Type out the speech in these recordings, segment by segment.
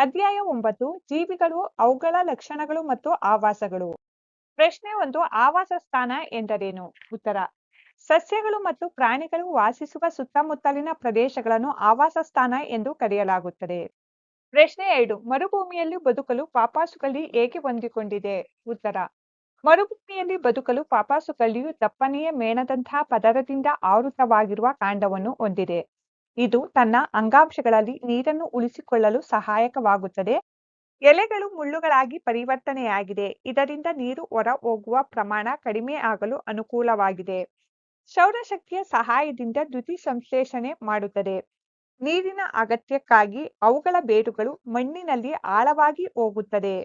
ಅಧ್ಯಾಯ ಒಂಬತ್ತು, ಜೀವಿಗಳು, ಅವುಗಳ ಲಕ್ಷಣಗಳು ಮತ್ತು ಆವಾಸಗಳು. ಪ್ರಶ್ನೆ ಒಂದು, ಆವಾಸ ಸ್ಥಾನ ಎಂದರೇನು? ಉತ್ತರ, ಸಸ್ಯಗಳು ಮತ್ತು ಪ್ರಾಣಿಗಳು ವಾಸಿಸುವ ಸುತ್ತಮುತ್ತಲಿನ ಪ್ರದೇಶಗಳನ್ನು ಆವಾಸ ಸ್ಥಾನ ಎಂದು ಕರೆಯಲಾಗುತ್ತದೆ. ಪ್ರಶ್ನೆ ಎರಡು, ಮರುಭೂಮಿಯಲ್ಲಿ ಬದುಕಲು ಪಾಪಾಸುಗಲ್ಲಿ ಏಕೆ ಹೊಂದಿಕೊಂಡಿದೆ? ಉತ್ತರ, ಮರುಭೂಮಿಯಲ್ಲಿ ಬದುಕಲು ಪಾಪಾಸುಗಳಿಯು ದಪ್ಪನೆಯ ಮೇಣದಂತಹ ಪದರದಿಂದ ಆವೃತವಾಗಿರುವ ಕಾಂಡವನ್ನು ಹೊಂದಿದೆ. ಇದು ತನ್ನ ಅಂಗಾಂಶಗಳಲ್ಲಿ ನೀರನ್ನು ಉಳಿಸಿಕೊಳ್ಳಲು ಸಹಾಯಕವಾಗುತ್ತದೆ. ಎಲೆಗಳು ಮುಳ್ಳುಗಳಾಗಿ ಪರಿವರ್ತನೆಯಾಗಿದೆ. ಇದರಿಂದ ನೀರು ಹೊರ ಹೋಗುವ ಪ್ರಮಾಣ ಕಡಿಮೆ ಆಗಲು ಅನುಕೂಲವಾಗಿದೆ. ಸೌರಶಕ್ತಿಯ ಸಹಾಯದಿಂದ ದ್ಯುತಿ ಸಂಶ್ಲೇಷಣೆ ಮಾಡುತ್ತದೆ. ನೀರಿನ ಅಗತ್ಯಕ್ಕಾಗಿ ಅವುಗಳ ಬೇರುಗಳು ಮಣ್ಣಿನಲ್ಲಿ ಆಳವಾಗಿ ಹೋಗುತ್ತದೆ.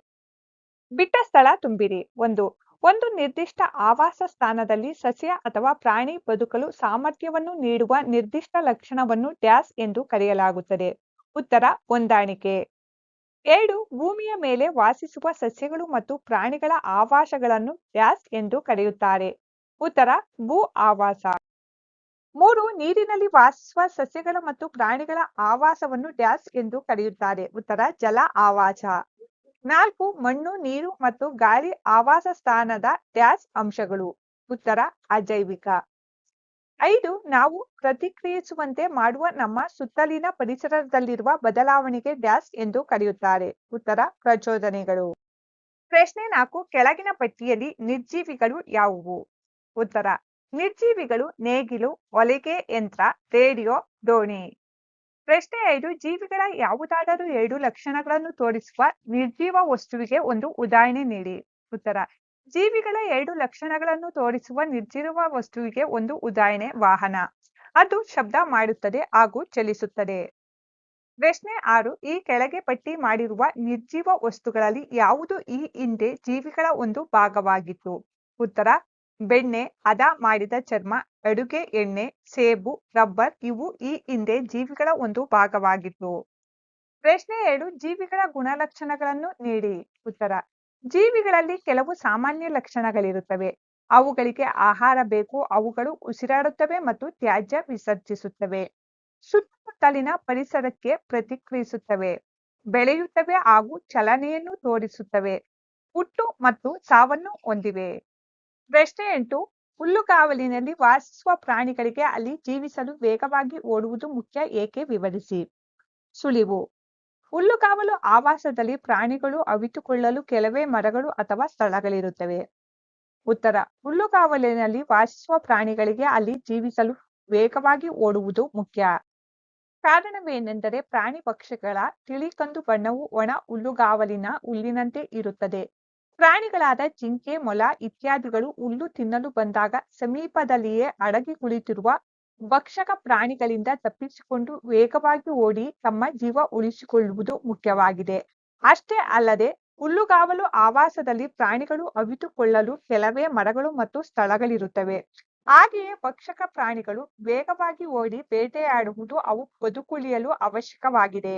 ಬಿಟ್ಟ ಸ್ಥಳ ತುಂಬಿರಿ. ಒಂದು ಒಂದು ನಿರ್ದಿಷ್ಟ ಆವಾಸ ಸ್ಥಾನದಲ್ಲಿ ಸಸ್ಯ ಅಥವಾ ಪ್ರಾಣಿ ಬದುಕಲು ಸಾಮರ್ಥ್ಯವನ್ನು ನೀಡುವ ನಿರ್ದಿಷ್ಟ ಲಕ್ಷಣವನ್ನು ಡ್ಯಾಸ್ ಎಂದು ಕರೆಯಲಾಗುತ್ತದೆ. ಉತ್ತರ, ಹೊಂದಾಣಿಕೆ. ಎರಡು, ಭೂಮಿಯ ಮೇಲೆ ವಾಸಿಸುವ ಸಸ್ಯಗಳು ಮತ್ತು ಪ್ರಾಣಿಗಳ ಆವಾಸಗಳನ್ನು ಡ್ಯಾಸ್ ಎಂದು ಕರೆಯುತ್ತಾರೆ. ಉತ್ತರ, ಭೂ ಆವಾಸ. ಮೂರು, ನೀರಿನಲ್ಲಿ ವಾಸಿಸುವ ಸಸ್ಯಗಳ ಮತ್ತು ಪ್ರಾಣಿಗಳ ಆವಾಸವನ್ನು ಡ್ಯಾಸ್ ಎಂದು ಕರೆಯುತ್ತಾರೆ. ಉತ್ತರ, ಜಲ ಆವಾಸ. ನಾಲ್ಕು, ಮಣ್ಣು, ನೀರು ಮತ್ತು ಗಾಳಿ ಆವಾಸ ಸ್ಥಾನದ ಡ್ಯಾಸ್ ಅಂಶಗಳು. ಉತ್ತರ, ಅಜೈವಿಕ. ಐದು, ನಾವು ಪ್ರತಿಕ್ರಿಯಿಸುವಂತೆ ಮಾಡುವ ನಮ್ಮ ಸುತ್ತಲಿನ ಪರಿಸರದಲ್ಲಿರುವ ಬದಲಾವಣೆಗೆ ಡ್ಯಾಸ್ ಎಂದು ಕರೆಯುತ್ತಾರೆ. ಉತ್ತರ, ಪ್ರಚೋದನೆಗಳು. ಪ್ರಶ್ನೆ ನಾಲ್ಕು, ಕೆಳಗಿನ ಪಟ್ಟಿಯಲ್ಲಿ ನಿರ್ಜೀವಿಗಳು ಯಾವುವು? ಉತ್ತರ, ನಿರ್ಜೀವಿಗಳು ನೇಗಿಲು ಹೊಲಿಗೆ ಯಂತ್ರ, ರೇಡಿಯೋ, ದೋಣಿ. ಪ್ರಶ್ನೆ ಐದು, ಜೀವಿಗಳ ಯಾವುದಾದರೂ ಎರಡು ಲಕ್ಷಣಗಳನ್ನು ತೋರಿಸುವ ನಿರ್ಜೀವ ವಸ್ತುವಿಗೆ ಒಂದು ಉದಾಹರಣೆ ನೀಡಿ. ಉತ್ತರ, ಜೀವಿಗಳ ಎರಡು ಲಕ್ಷಣಗಳನ್ನು ತೋರಿಸುವ ನಿರ್ಜೀವ ವಸ್ತುವಿಗೆ ಒಂದು ಉದಾಹರಣೆ, ವಾಹನ. ಅದು ಶಬ್ದ ಮಾಡುತ್ತದೆ ಹಾಗೂ ಚಲಿಸುತ್ತದೆ. ಪ್ರಶ್ನೆ ಆರು, ಈ ಕೆಳಗೆ ಪಟ್ಟಿ ಮಾಡಿರುವ ನಿರ್ಜೀವ ವಸ್ತುಗಳಲ್ಲಿ ಯಾವುದು ಈ ಹಿಂದೆ ಜೀವಿಗಳ ಒಂದು ಭಾಗವಾಗಿತ್ತು? ಉತ್ತರ ಬೆಣ್ಣೆ, ಹದ, ಮಾಡಿದ ಚರ್ಮ, ಅಡುಗೆ, ಎಣ್ಣೆ, ಸೇಬು, ರಬ್ಬರ್ ಇವು ಈ ಹಿಂದೆ ಜೀವಿಗಳ ಒಂದು ಭಾಗವಾಗಿತ್ತು ಪ್ರಶ್ನೆ ಎರಡು, ಜೀವಿಗಳ ಗುಣಲಕ್ಷಣಗಳನ್ನು ನೀಡಿ. ಉತ್ತರ, ಜೀವಿಗಳಲ್ಲಿ ಕೆಲವು ಸಾಮಾನ್ಯ ಲಕ್ಷಣಗಳಿರುತ್ತವೆ. ಅವುಗಳಿಗೆ ಆಹಾರ ಬೇಕು, ಅವುಗಳು ಉಸಿರಾಡುತ್ತವೆ ಮತ್ತು ತ್ಯಾಜ್ಯ ವಿಸರ್ಜಿಸುತ್ತವೆ. ಸುತ್ತಮುತ್ತಲಿನ ಪರಿಸರಕ್ಕೆ ಪ್ರತಿಕ್ರಿಯಿಸುತ್ತವೆ. ಬೆಳೆಯುತ್ತವೆ ಹಾಗೂ ಚಲನೆಯನ್ನು ತೋರಿಸುತ್ತವೆ. ಹುಟ್ಟು ಮತ್ತು ಸಾವನ್ನು ಹೊಂದಿವೆ. ಪ್ರಶ್ನೆ ಎಂಟು ಹುಲ್ಲುಗಾವಲಿನಲ್ಲಿ ವಾಸಿಸುವ ಪ್ರಾಣಿಗಳಿಗೆ ಅಲ್ಲಿ ಜೀವಿಸಲು ವೇಗವಾಗಿ ಓಡುವುದು ಮುಖ್ಯ, ಏಕೆ ವಿವರಿಸಿ. ಸುಳಿವು. ಹುಲ್ಲುಗಾವಲು ಆವಾಸದಲ್ಲಿ ಪ್ರಾಣಿಗಳು ಅವಿತುಕೊಳ್ಳಲು ಕೆಲವೇ ಮರಗಳು ಅಥವಾ ಸ್ಥಳಗಳಿರುತ್ತವೆ. ಉತ್ತರ. ಹುಲ್ಲುಗಾವಲಿನಲ್ಲಿ ವಾಸಿಸುವ ಪ್ರಾಣಿಗಳಿಗೆ ಅಲ್ಲಿ ಜೀವಿಸಲು ವೇಗವಾಗಿ ಓಡುವುದು ಮುಖ್ಯ. ಕಾರಣವೇನೆಂದರೆ ಪ್ರಾಣಿ ಪಕ್ಷಿಗಳ ತಿಳಿ ಕಂದು ಬಣ್ಣವು ಒಣ ಹುಲ್ಲುಗಾವಲಿನ ಹುಲ್ಲಿನಂತೆ ಇರುತ್ತದೆ. ಪ್ರಾಣಿಗಳಾದ ಜಿಂಕೆ, ಮೊಲ ಇತ್ಯಾದಿಗಳು ಹುಲ್ಲು ತಿನ್ನಲು ಬಂದಾಗ ಸಮೀಪದಲ್ಲಿಯೇ ಅಡಗಿ ಕುಳಿತಿರುವ ಭಕ್ಷಕ ಪ್ರಾಣಿಗಳಿಂದ ತಪ್ಪಿಸಿಕೊಂಡು ವೇಗವಾಗಿ ಓಡಿ ತಮ್ಮ ಜೀವ ಉಳಿಸಿಕೊಳ್ಳುವುದು ಮುಖ್ಯವಾಗಿದೆ. ಅಷ್ಟೇ ಅಲ್ಲದೆ ಹುಲ್ಲುಗಾವಲು ಆವಾಸದಲ್ಲಿ ಪ್ರಾಣಿಗಳು ಅವಿತುಕೊಳ್ಳಲು ಕೆಲವೇ ಮರಗಳು ಮತ್ತು ಸ್ಥಳಗಳಿರುತ್ತವೆ. ಹಾಗೆಯೇ ಭಕ್ಷಕ ಪ್ರಾಣಿಗಳು ವೇಗವಾಗಿ ಓಡಿ ಬೇಟೆಯಾಡುವುದು ಅವು ಬದುಕುಳಿಯಲು ಅವಶ್ಯಕವಾಗಿದೆ.